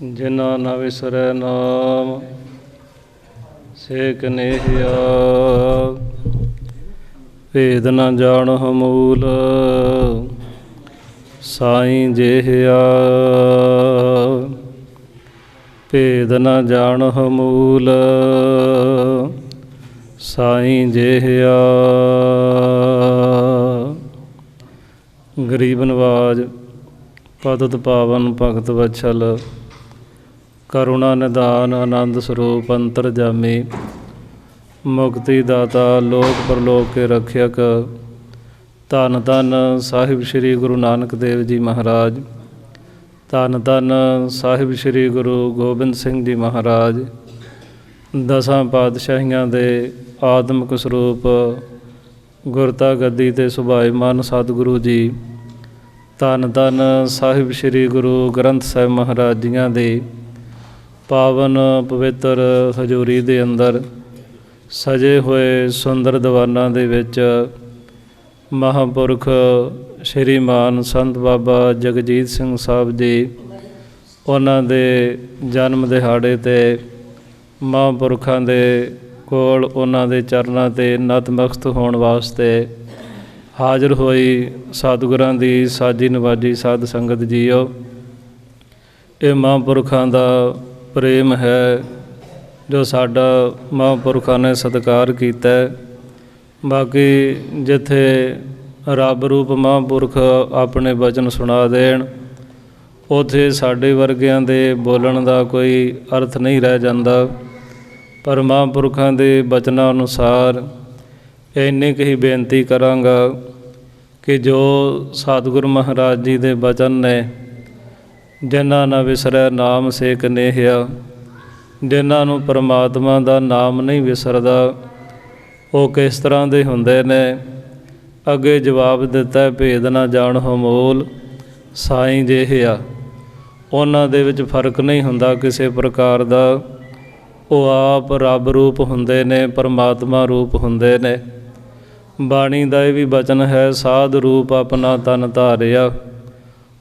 ਜਿਨਾ ਨ ਵਿਸਰੈ ਨਾਮ ਸੇ ਕਨੇਹਿਆ ਭੇਦ ਨਾ ਜਾਣ ਮੂਲ, ਸਾਈਂ ਜਿਹਿਆ ਭੇਦ ਨਾ ਜਾਣ ਮੂਲ, ਸਾਈਂ ਜਿਹਿਆ ਗਰੀਬ ਨਵਾਜ ਪਤਿਤ ਪਾਵਨ ਭਗਤ ਵਛਲ। ਕਰੁਣਾ ਨਿਦਾਨ ਆਨੰਦ ਸਰੂਪ ਅੰਤਰ ਜਾਮੀ। ਮੁਕਤੀ ਦਾਤਾ ਲੋਕ ਪਰਲੋਕ ਕੇ ਰਖਿਅਕ। ਧੰਨ ਧੰਨ ਸਾਹਿਬ ਸ੍ਰੀ ਗੁਰੂ ਨਾਨਕ ਦੇਵ ਜੀ ਮਹਾਰਾਜ। ਧੰਨ ਧੰਨ ਸਾਹਿਬ ਸ੍ਰੀ ਗੁਰੂ ਗੋਬਿੰਦ ਸਿੰਘ ਜੀ ਮਹਾਰਾਜ। ਦਸਾਂ ਪਾਤਸ਼ਾਹੀਆਂ ਦੇ ਆਤਮਿਕ ਸਰੂਪ। ਗੁਰਤਾ ਗੱਦੀ ਤੇ ਸੁਭਾਈਮਾਨ ਸਤਿਗੁਰੂ ਜੀ। ਧੰਨ ਧੰਨ ਸਾਹਿਬ ਸ੍ਰੀ ਗੁਰੂ ਗ੍ਰੰਥ ਸਾਹਿਬ ਮਹਾਰਾਜ ਜੀਆਂ ਦੇ ਪਾਵਨ ਪਵਿੱਤਰ ਹਜ਼ੂਰੀ ਦੇ ਅੰਦਰ ਸਜੇ ਹੋਏ ਸੁੰਦਰ ਦੀਵਾਨਾਂ ਦੇ ਵਿੱਚ ਮਹਾਂਪੁਰਖ ਸ਼੍ਰੀਮਾਨ ਸੰਤ ਬਾਬਾ ਜਗਜੀਤ ਸਿੰਘ ਸਾਹਿਬ ਜੀ, ਉਹਨਾਂ ਦੇ ਜਨਮ ਦਿਹਾੜੇ ਤੇ ਮਹਾਂਪੁਰਖਾਂ ਦੇ ਕੋਲ ਉਹਨਾਂ ਦੇ ਚਰਨਾਂ ਤੇ ਨਤਮਸਤ ਹੋਣ ਵਾਸਤੇ ਹਾਜ਼ਰ ਹੋਈ ਸਤਿਗੁਰਾਂ ਦੀ ਸਾਜੀ ਨਵਾਜੀ ਸਾਧ ਸੰਗਤ ਜੀਓ, ਇਹ ਮਹਾਂਪੁਰਖਾਂ ਦਾ ਪ੍ਰੇਮ ਹੈ, ਜੋ ਸਾਡਾ ਮਹਾਂਪੁਰਖਾਂ ਨੇ ਸਤਿਕਾਰ ਕੀਤਾ ਬਾਕੀ ਜਿੱਥੇ ਰੱਬ ਰੂਪ ਮਹਾਂਪੁਰਖ ਆਪਣੇ ਵਚਨ ਸੁਣਾ ਦੇਣ, ਉਥੇ ਸਾਡੇ ਵਰਗਿਆਂ ਦੇ ਬੋਲਣ ਦਾ ਕੋਈ ਅਰਥ ਨਹੀਂ ਰਹਿ ਜਾਂਦਾ। ਪਰ ਮਹਾਂਪੁਰਖਾਂ ਦੇ ਬਚਨਾਂ ਅਨੁਸਾਰ ਇੰਨੀ ਕੁ ਹੀ ਬੇਨਤੀ ਕਰਾਂਗਾ ਕਿ ਜੋ ਸਤਿਗੁਰ ਮਹਾਰਾਜ ਜੀ ਦੇ ਬਚਨ ਨੇ ਜਿਨ੍ਹਾਂ ਨਾ ਵਿਸਰੈ ਨਾਮ ਸੇਕ ਨੇਹਿਆ, ਜਿਨ੍ਹਾਂ ਨੂੰ ਪਰਮਾਤਮਾ ਦਾ ਨਾਮ ਨਹੀਂ ਵਿਸਰਦਾ, ਉਹ ਕਿਸ ਤਰ੍ਹਾਂ ਦੇ ਹੁੰਦੇ ਨੇ? ਅੱਗੇ ਜਵਾਬ ਦਿੱਤਾ, ਭੇਦ ਨਾ ਜਾਣ ਮੂਲ, ਸਾਈਂ ਜਿਹਿਆ ਉਹਨਾਂ ਦੇ ਵਿੱਚ ਫ਼ਰਕ ਨਹੀਂ ਹੁੰਦਾ ਕਿਸੇ ਪ੍ਰਕਾਰ ਦਾ। ਉਹ ਆਪ ਰੱਬ ਰੂਪ ਹੁੰਦੇ ਨੇ, ਪਰਮਾਤਮਾ ਰੂਪ ਹੁੰਦੇ ਨੇ। ਬਾਣੀ ਦਾ ਇਹ ਵੀ ਬਚਨ ਹੈ, ਸਾਧ ਰੂਪ ਆਪਣਾ ਤਨ ਧਾਰਿਆ।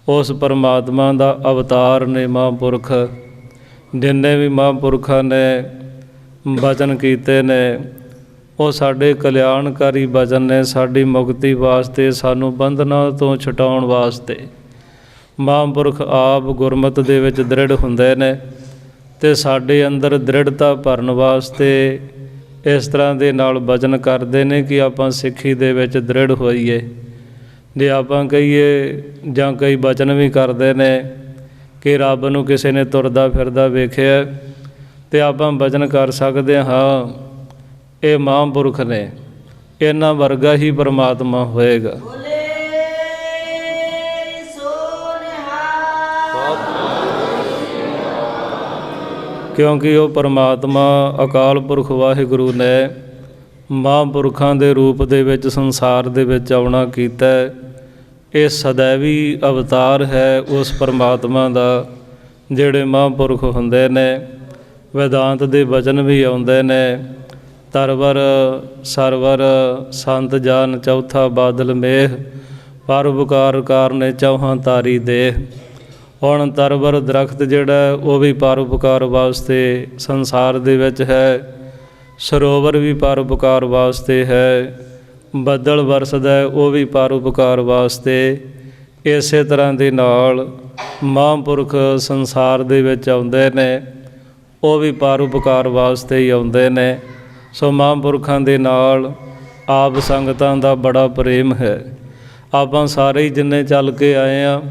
ਉਸ ਪਰਮਾਤਮਾ ਦਾ ਅਵਤਾਰ ਨੇ ਮਹਾਂਪੁਰਖ, ਜਿੰਨੇ ਵੀ ਮਹਾਂਪੁਰਖਾਂ ਨੇ ਵਚਨ ਕੀਤੇ ਨੇ, ਉਹ ਸਾਡੇ ਕਲਿਆਣਕਾਰੀ ਬਚਨ ਨੇ, ਸਾਡੀ ਮੁਕਤੀ ਵਾਸਤੇ, ਸਾਨੂੰ ਬੰਧਨਾਂ ਤੋਂ ਛੁਟਾਉਣ ਵਾਸਤੇ। ਮਹਾਂਪੁਰਖ ਆਪ ਗੁਰਮਤ ਦੇ ਵਿੱਚ ਦ੍ਰਿੜ ਹੁੰਦੇ ਨੇ ਤੇ ਸਾਡੇ ਅੰਦਰ ਦ੍ਰਿੜਤਾ ਭਰਨ ਵਾਸਤੇ ਇਸ ਤਰ੍ਹਾਂ ਦੇ ਨਾਲ ਬਚਨ ਕਰਦੇ ਨੇ ਕਿ ਆਪਾਂ ਸਿੱਖੀ ਦੇ ਵਿੱਚ ਦ੍ਰਿੜ ਹੋਈਏ। ਜੇ ਆਪਾਂ ਕਹੀਏ ਜਾਂ ਕਈ ਬਚਨ ਵੀ ਕਰਦੇ ਨੇ ਕਿ ਰੱਬ ਨੂੰ ਕਿਸੇ ਨੇ ਤੁਰਦਾ ਫਿਰਦਾ ਵੇਖਿਆ ਤੇ ਆਪਾਂ ਬਚਨ ਕਰ ਸਕਦੇ ਹਾਂ, ਇਹ ਮਹਾਂਪੁਰਖ ਨੇ। ਇਹਨਾਂ ਵਰਗਾ ਹੀ ਪਰਮਾਤਮਾ ਹੋਏਗਾ। ਕਿਉਂਕਿ ਉਹ ਪਰਮਾਤਮਾ ਅਕਾਲ ਪੁਰਖ ਵਾਹਿਗੁਰੂ ਨੇ ਮਹਾਂਪੁਰਖਾਂ ਦੇ ਰੂਪ ਦੇ ਵਿੱਚ, ਸੰਸਾਰ ਦੇ ਵਿੱਚ ਆਉਣਾ ਕੀਤਾ ਇਹ ਸदैवी ਅਵਤਾਰ ਹੈ ਉਸ ਪਰਮਾਤਮਾ ਦਾ, ਜਿਹੜੇ ਮਹਾਂਪੁਰਖ ਹੁੰਦੇ ਨੇ। ਵਿਦਾਂਤ ਦੇ ਵਚਨ ਵੀ ਆਉਂਦੇ ਨੇ ਤਰਵਰ ਸਰਵਰ ਸੰਤ ਜਾਨ, ਚੌਥਾ ਬਾਦਲ ਮੇਹ ਪਰਉਪਕਾਰ ਕਾਰਨੇ ਚੌਹਾਂ ਤਾਰੀ ਦੇਹ। ਹੁਣ ਤਰਵਰ ਦਰਖਤ ਜਿਹੜਾ, ਉਹ ਵੀ ਪਰਉਪਕਾਰ ਵਾਸਤੇ ਸੰਸਾਰ ਦੇ ਵਿੱਚ ਹੈ। ਸਰੋਵਰ ਵੀ ਪਰਉਪਕਾਰ ਵਾਸਤੇ ਹੈ, ਬੱਦਲ ਵਰਸਦਾ ਉਹ ਵੀ ਪਰਉਪਕਾਰ ਵਾਸਤੇ। ਇਸੇ ਤਰ੍ਹਾਂ ਦੇ ਨਾਲ ਮਹਾਂਪੁਰਖ ਸੰਸਾਰ ਦੇ ਵਿੱਚ ਆਉਂਦੇ ਨੇ, ਉਹ ਵੀ ਪਰਉਪਕਾਰ ਵਾਸਤੇ ਹੀ ਆਉਂਦੇ ਨੇ। ਸੋ ਮਹਾਂਪੁਰਖਾਂ ਦੇ ਨਾਲ ਆਪ ਸੰਗਤਾਂ ਦਾ ਬੜਾ ਪ੍ਰੇਮ ਹੈ। ਆਪਾਂ ਸਾਰੇ ਹੀ ਜਿੰਨੇ ਚੱਲ ਕੇ ਆਏ ਆ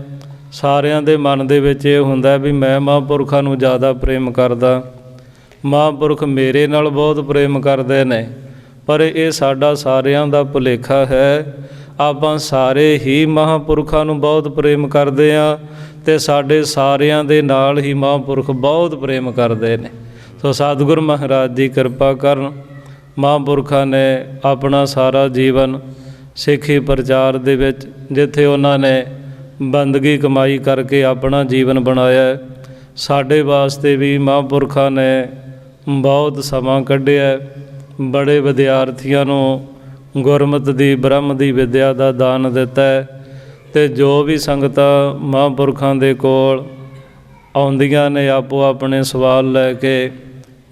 ਸਾਰਿਆਂ ਦੇ ਮਨ ਦੇ ਵਿੱਚ ਇਹ ਹੁੰਦਾ ਵੀ ਮੈਂ ਮਹਾਂਪੁਰਖਾਂ ਨੂੰ ਜ਼ਿਆਦਾ ਪ੍ਰੇਮ ਕਰਦਾ। ਮਹਾਂਪੁਰਖ ਮੇਰੇ ਨਾਲ ਬਹੁਤ ਪ੍ਰੇਮ ਕਰਦੇ ਨੇ, ਪਰ ਇਹ ਸਾਡਾ ਸਾਰਿਆਂ ਦਾ ਭੁਲੇਖਾ ਹੈ। ਆਪਾਂ ਸਾਰੇ ਹੀ ਮਹਾਂਪੁਰਖਾਂ ਨੂੰ ਬਹੁਤ ਪ੍ਰੇਮ ਕਰਦੇ ਆ ਤੇ ਸਾਡੇ ਸਾਰਿਆਂ ਦੇ ਨਾਲ ਹੀ ਮਹਾਂਪੁਰਖ ਬਹੁਤ ਪ੍ਰੇਮ ਕਰਦੇ ਨੇ। ਸੋ ਸਤਿਗੁਰ ਮਹਾਰਾਜ ਦੀ ਕਿਰਪਾ ਕਰਨ ਮਹਾਂਪੁਰਖਾਂ ਨੇ ਆਪਣਾ ਸਾਰਾ ਜੀਵਨ ਸਿੱਖੀ ਪ੍ਰਚਾਰ ਦੇ ਵਿੱਚ, ਜਿੱਥੇ ਉਹਨਾਂ ਨੇ ਬੰਦਗੀ ਕਮਾਈ ਕਰਕੇ ਆਪਣਾ ਜੀਵਨ ਬਣਾਇਆ ਸਾਡੇ ਵਾਸਤੇ ਵੀ ਮਹਾਂਪੁਰਖਾਂ ਨੇ ਬਹੁਤ ਸਮਾਂ ਕੱਢਿਆ ਬੜੇ ਵਿਦਿਆਰਥੀਆਂ ਨੂੰ ਗੁਰਮਤ ਦੀ, ਬ੍ਰਹਮ ਦੀ ਵਿਦਿਆ ਦਾ ਦਾਨ ਦਿੱਤਾ ਹੈ ਤੇ ਜੋ ਵੀ ਸੰਗਤਾਂ ਮਹਾਂਪੁਰਖਾਂ ਦੇ ਕੋਲ ਆਉਂਦੀਆਂ ਨੇ, ਆਪੋ ਆਪਣੇ ਸਵਾਲ ਲੈ ਕੇ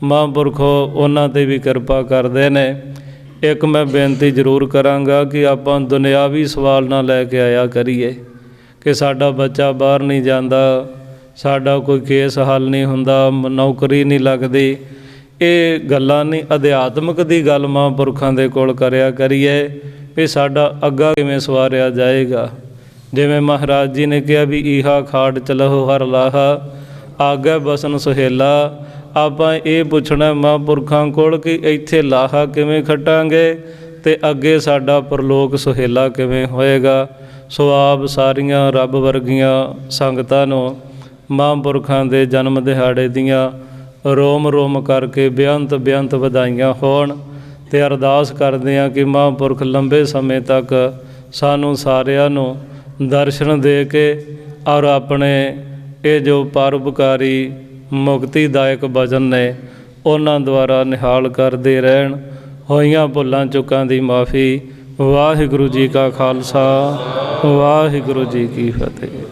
ਮਹਾਂਪੁਰਖੋ ਉਹਨਾਂ ਤੇ ਵੀ ਕਿਰਪਾ ਕਰਦੇ ਨੇ। ਇੱਕ ਮੈਂ ਬੇਨਤੀ ਜ਼ਰੂਰ ਕਰਾਂਗਾ ਕਿ ਆਪਾਂ ਦੁਨਿਆਵੀ ਸਵਾਲ ਨਾ ਲੈ ਕੇ ਆਇਆ ਕਰੀਏ ਕਿ ਸਾਡਾ ਬੱਚਾ ਬਾਹਰ ਨਹੀਂ ਜਾਂਦਾ, ਸਾਡਾ ਕੋਈ ਕੇਸ ਹੱਲ ਨਹੀਂ ਹੁੰਦਾ, ਨੌਕਰੀ ਨਹੀਂ ਲੱਗਦੀ ਇਹ ਗੱਲਾਂ ਨਹੀਂ ਅਧਿਆਤਮਿਕ ਦੀ ਗੱਲ ਮਹਾਂਪੁਰਖਾਂ ਦੇ ਕੋਲ ਕਰਿਆ ਕਰੀਏ ਵੀ ਸਾਡਾ ਅੱਗਾ ਕਿਵੇਂ ਸਵਾਰਿਆ ਜਾਏਗਾ। ਜਿਵੇਂ ਮਹਾਰਾਜ ਜੀ ਨੇ ਕਿਹਾ ਵੀ ਈਹਾ ਖਾੜ ਚਲਹੁ ਹਰ ਲਾਹਾ, ਆਗੇ ਬਸਨ ਸੁਹੇਲਾ, ਆਪਾਂ ਇਹ ਪੁੱਛਣਾ ਮਹਾਂਪੁਰਖਾਂ ਕੋਲ ਕਿ ਇੱਥੇ ਲਾਹਾ ਕਿਵੇਂ ਖੱਟਾਂਗੇ ਤੇ ਅੱਗੇ ਸਾਡਾ ਪਰਲੋਕ ਸੁਹੇਲਾ ਕਿਵੇਂ ਹੋਏਗਾ। ਸੋ ਆਪ ਸਾਰੀਆਂ ਰੱਬ ਵਰਗੀਆਂ ਸੰਗਤਾਂ ਨੂੰ ਮਹਾਂਪੁਰਖਾਂ ਦੇ ਜਨਮ ਦਿਹਾੜੇ ਦੀਆਂ ਰੋਮ ਰੋਮ ਕਰਕੇ ਬੇਅੰਤ ਬੇਅੰਤ ਵਧਾਈਆਂ ਹੋਣ ਤੇ ਅਰਦਾਸ ਕਰਦੇ ਹਾਂ ਕਿ ਮਹਾਂਪੁਰਖ ਲੰਬੇ ਸਮੇਂ ਤੱਕ ਸਾਨੂੰ ਸਾਰਿਆਂ ਨੂੰ ਦਰਸ਼ਨ ਦੇ ਕੇ ਔਰ ਆਪਣੇ ਇਹ ਜੋ ਪਰਉਪਕਾਰੀ ਮੁਕਤੀਦਾਇਕ ਵਚਨ ਨੇ ਉਹਨਾਂ ਦੁਆਰਾ ਨਿਹਾਲ ਕਰਦੇ ਰਹਿਣ। ਹੋਈਆਂ ਭੁੱਲਾਂ ਚੁੱਕਾਂ ਦੀ ਮਾਫੀ। ਵਾਹਿਗੁਰੂ ਜੀ ਕਾ ਖਾਲਸਾ। ਵਾਹਿਗੁਰੂ ਜੀ ਕੀ ਫਤਿਹ।